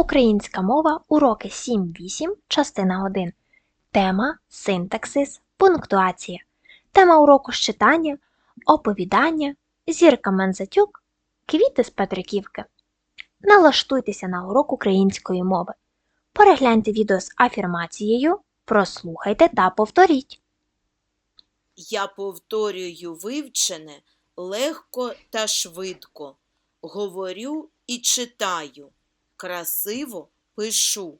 Українська мова, уроки 7-8, частина 1. Тема синтаксис, пунктуація. Тема уроку з читання, оповідання, зірка Мензатюк, квіти з Петриківки. Налаштуйтеся на урок української мови. Перегляньте відео з афірмацією, прослухайте та повторіть. Я повторюю вивчене легко та швидко. Говорю і читаю. Красиво пишу.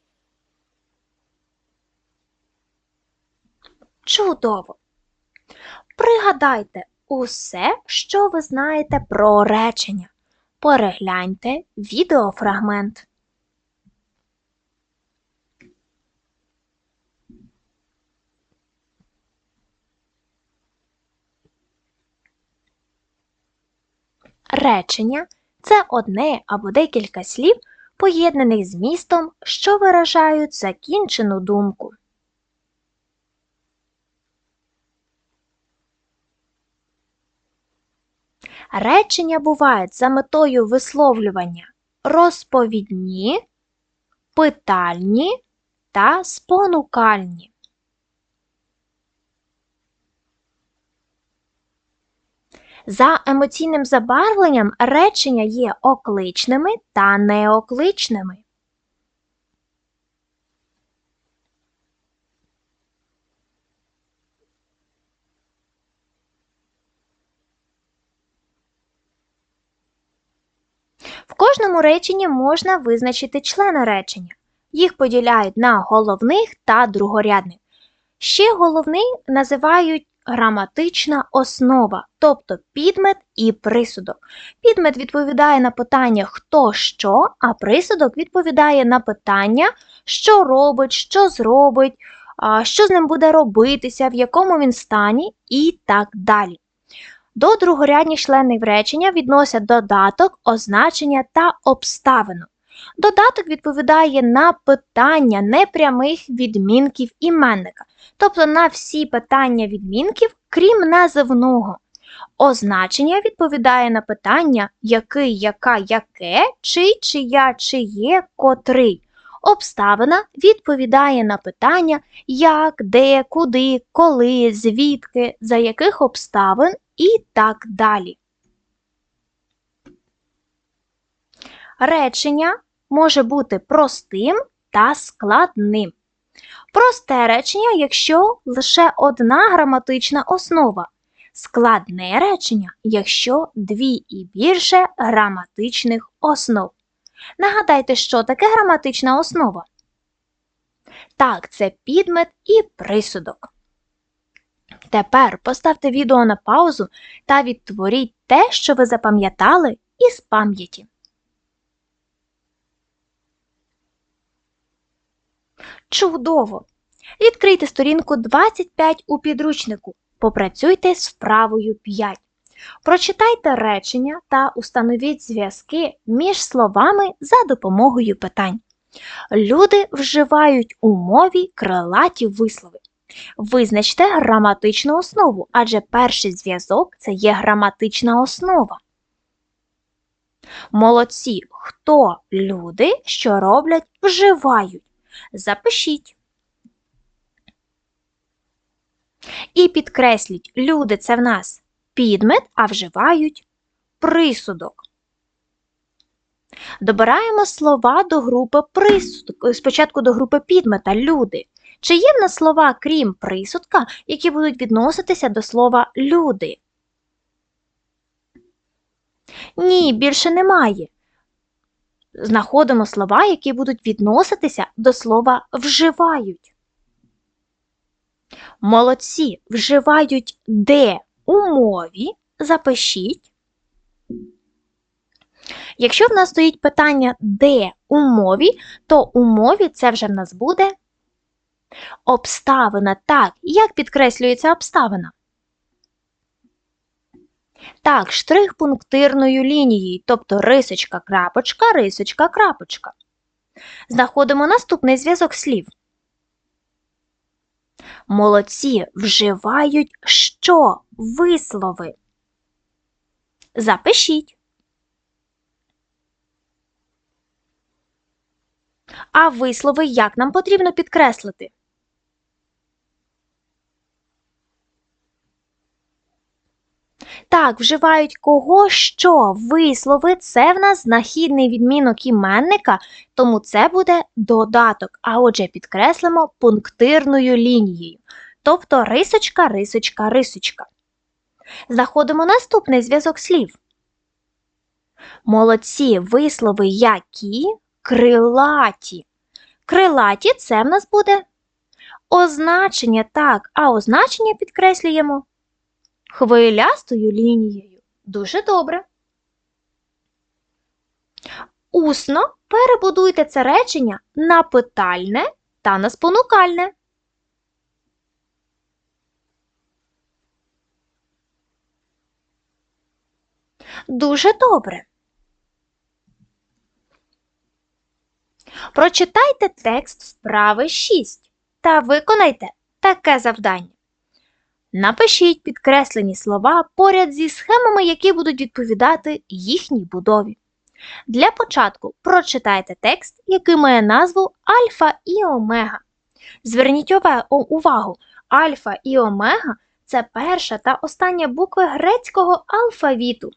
Чудово! Пригадайте усе, що ви знаєте про речення. Перегляньте відеофрагмент. Речення це одне або декілька слів, поєднаних містом, що виражають закінчену думку. Речення бувають за метою висловлювання розповідні, питальні та спонукальні. За емоційним забарвленням речення є окличними та неокличними. В кожному реченні можна визначити члени речення. Їх поділяють на головних та другорядних. Ще головний називають граматична основа, тобто підмет і присудок. Підмет відповідає на питання хто що, а присудок відповідає на питання, що робить, що зробить, що з ним буде робитися, в якому він стані і так далі. До другорядних членів речення відносять додаток, означення та обставину. Додаток відповідає на питання непрямих відмінків іменника, тобто на всі питання відмінків, крім називного. Означення відповідає на питання який, яка, яке, чий, чия, чиє, котрий. Обставина відповідає на питання як, де, куди, коли, звідки, за яких обставин і так далі. Речення може бути простим та складним. Просте речення, якщо лише одна граматична основа. Складне речення, якщо дві і більше граматичних основ. Нагадайте, що таке граматична основа? Так, це підмет і присудок. Тепер поставте відео на паузу та відтворіть те, що ви запам'ятали із пам'яті. Чудово! Відкрийте сторінку 25 у підручнику. Попрацюйте з вправою 5. Прочитайте речення та установіть зв'язки між словами за допомогою питань. Люди вживають у мові крилаті вислови. Визначте граматичну основу, адже перший зв'язок це є граматична основа. Молодці, хто люди, що роблять, вживають. Запишіть. І підкресліть, люди це в нас підмет, а вживають присудок. Добираємо слова до групи присудок, спочатку до групи підмета люди. Чи є в нас слова, крім присудка, які будуть відноситися до слова люди? Ні, більше немає. Знаходимо слова, які будуть відноситися до слова вживають. Молодці вживають де у мові. Запишіть. Якщо в нас стоїть питання де у мові, то у мові це вже в нас буде обставина. Так, як підкреслюється обставина? Так, штрих пунктирною лінією, тобто рисочка, крапочка, рисочка, крапочка. Знаходимо наступний зв'язок слів. Молодці вживають що вислови. Запишіть. А вислови як нам потрібно підкреслити? Так, вживають кого що. Вислови це в нас знахідний відмінок іменника, тому це буде додаток. А отже, підкреслимо пунктирною лінією. Тобто рисочка, рисочка, рисочка. Знаходимо наступний зв'язок слів. Молодці вислови які крилаті. Крилаті це в нас буде означення, так, а означення підкреслюємо хвилястою лінією. Дуже добре. Усно перебудуйте це речення на питальне та на спонукальне. Дуже добре. Прочитайте текст вправи 6 та виконайте таке завдання. Напишіть підкреслені слова поряд зі схемами, які будуть відповідати їхній будові. Для початку прочитайте текст, який має назву Альфа і Омега. Зверніть увагу, альфа і омега це перша та остання букви грецького алфавіту.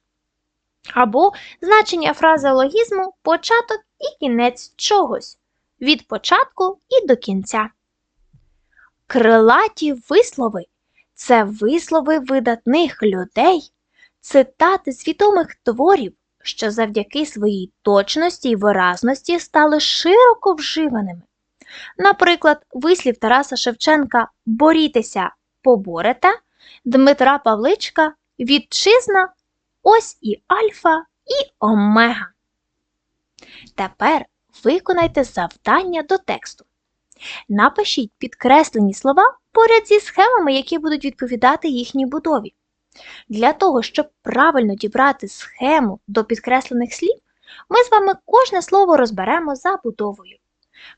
Або значення фразеологізму початок і кінець чогось. Від початку і до кінця. Крилаті вислови це вислови видатних людей, цитати з відомих творів, що завдяки своїй точності і виразності стали широко вживаними. Наприклад, вислів Тараса Шевченка Борітеся, поборете, Дмитра Павличка Вітчизна, ось і Альфа, і Омега. Тепер виконайте завдання до тексту. Напишіть підкреслені слова поряд зі схемами, які будуть відповідати їхній будові. Для того, щоб правильно дібрати схему до підкреслених слів, ми з вами кожне слово розберемо за будовою.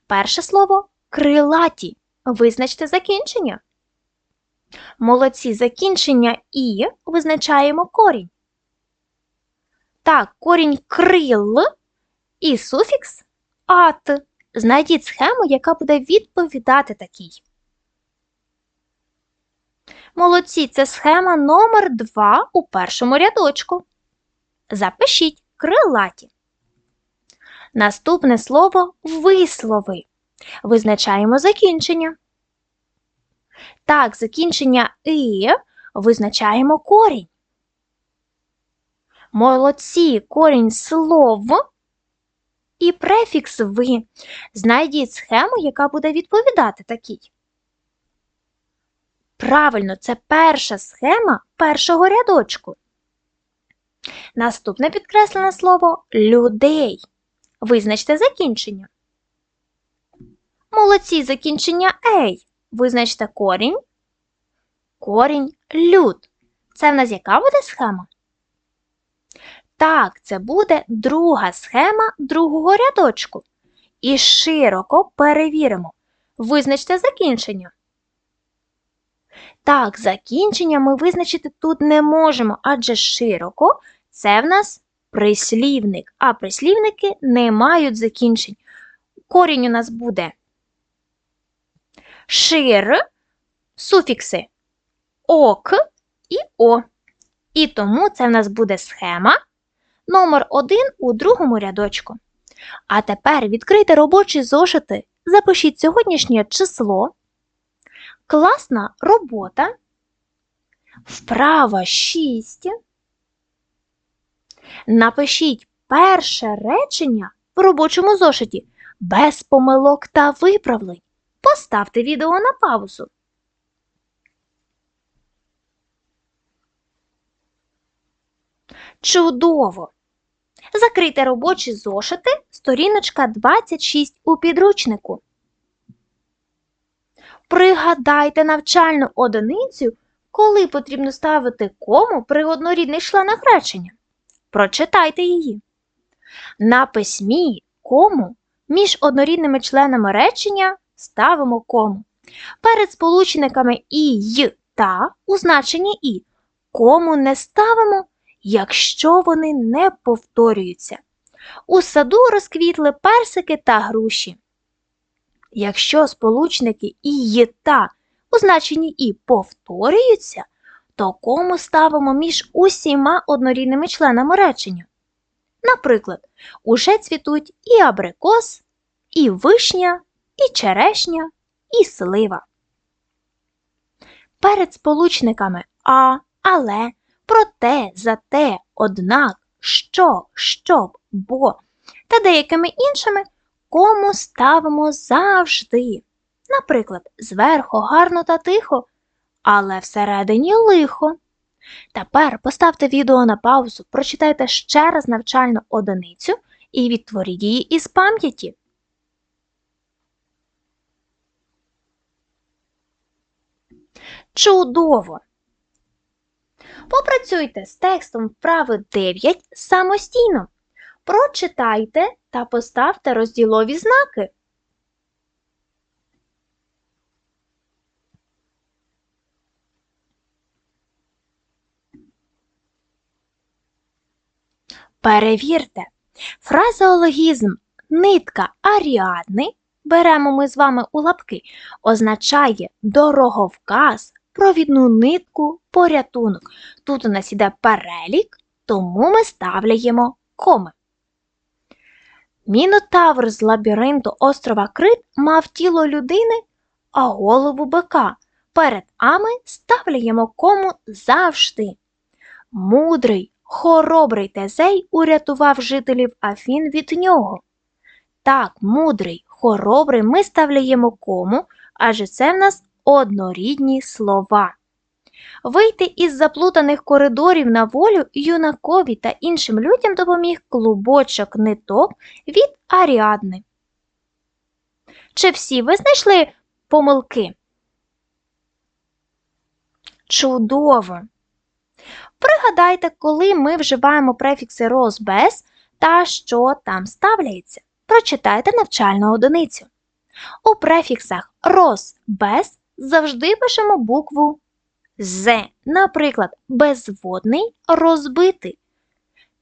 Перше слово крилаті. Визначте закінчення. Молодці закінчення і визначаємо корінь. Так, корінь крил і суфікс ат. Знайдіть схему, яка буде відповідати такій. Молодці, це схема номер 2 у першому рядочку. Запишіть крилаті. Наступне слово вислови. Визначаємо закінчення. Так, закінчення і визначаємо корінь. Молодці, корінь слов і префікс ви. Знайдіть схему, яка буде відповідати такій. Правильно, це перша схема першого рядочку. Наступне підкреслене слово людей. Визначте закінчення. Молодці закінчення ей. Визначте корінь. Корінь люд. Це в нас яка буде схема? Так, це буде друга схема другого рядочку. І широко перевіримо. Визначте закінчення. Так, закінчення ми визначити тут не можемо, адже широко це в нас прислівник, а прислівники не мають закінчень. Корінь у нас буде шир, суфікси ок і о. І тому це в нас буде схема номер 1 у другому рядочку. А тепер відкрийте робочі зошити, запишіть сьогоднішнє число. Класна робота. Вправа 6. Напишіть перше речення в робочому зошиті без помилок та виправлень. Поставте відео на паузу. Чудово! Закрийте робочі зошити, сторіночка 26 у підручнику. Пригадайте навчальну одиницю, коли потрібно ставити кому при однорідних членах речення. Прочитайте її. На письмі кому між однорідними членами речення ставимо кому. Перед сполучниками і й та у значенні і кому не ставимо, якщо вони не повторюються. У саду розквітли персики та груші. Якщо сполучники і є та у і повторюються, то кому ставимо між усіма однорідними членами речення. Наприклад, уже цвітуть і абрикос, і вишня, і черешня, і слива. Перед сполучниками а, але, проте, зате, однак, що, щоб, бо та деякими іншими кому ставимо завжди. Наприклад, зверху гарно та тихо, але всередині лихо. Тепер поставте відео на паузу, прочитайте ще раз навчальну одиницю і відтворіть її із пам'яті. Чудово! Попрацюйте з текстом вправи 9 самостійно. Прочитайте та поставте розділові знаки. Перевірте. Фразеологізм нитка Аріадни беремо ми з вами у лапки, означає дороговказ, провідну нитку, порятунок. Тут у нас іде перелік, тому ми ставляємо коми. Мінотавр з лабіринту острова Крит мав тіло людини, а голову бика. Перед ами ставляємо кому завжди. Мудрий, хоробрий Тезей урятував жителів Афін від нього. Так, мудрий, хоробрий ми ставляємо кому, адже це в нас однорідні слова. Вийти із заплутаних коридорів на волю юнакові та іншим людям допоміг клубочок ниток від Аріадни. Чи всі ви знайшли помилки? Чудово! Пригадайте, коли ми вживаємо префікси роз без та що там ставляється. Прочитайте навчальну одиницю. У префіксах роз без завжди пишемо букву з, наприклад, безводний розбитий.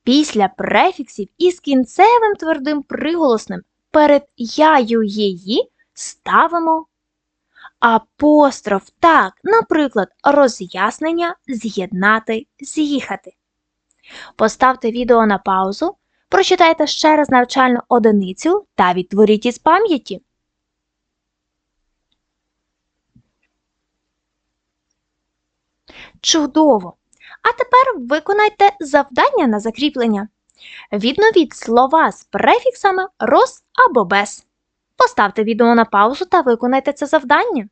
Після префіксів із кінцевим твердим приголосним перед яю її ставимо апостроф. Так, наприклад, роз'яснення з'єднати, з'їхати. Поставте відео на паузу, прочитайте ще раз навчальну одиницю та відтворіть із пам'яті. Чудово! А тепер виконайте завдання на закріплення. Відновіть слова з префіксами роз або без. Поставте відео на паузу та виконайте це завдання.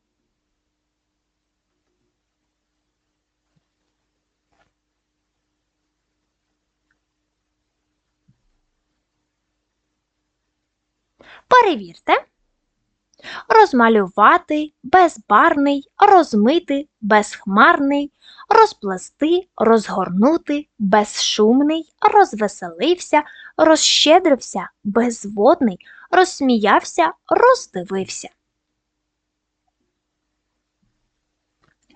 Перевірте. Розмалювати, безбарний, розмити, безхмарний, розплести, розгорнути, безшумний, розвеселився, розщедрився, безводний, розсміявся, роздивився.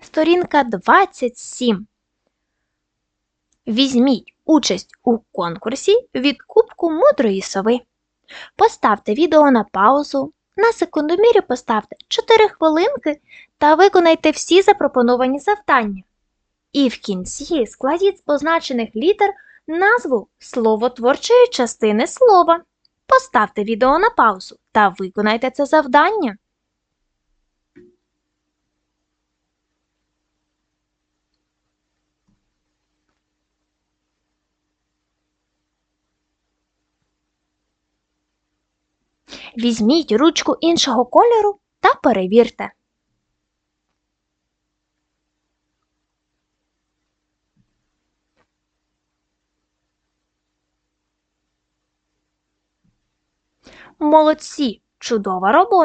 Сторінка 27. Візьміть участь у конкурсі від Кубку мудрої сови. Поставте відео на паузу. На секундомірі поставте 4 хвилинки та виконайте всі запропоновані завдання. І в кінці складіть з позначених літер назву словотворчої частини слова. Поставте відео на паузу та виконайте це завдання. Візьміть ручку іншого кольору та перевірте. Молодці! Чудова робота!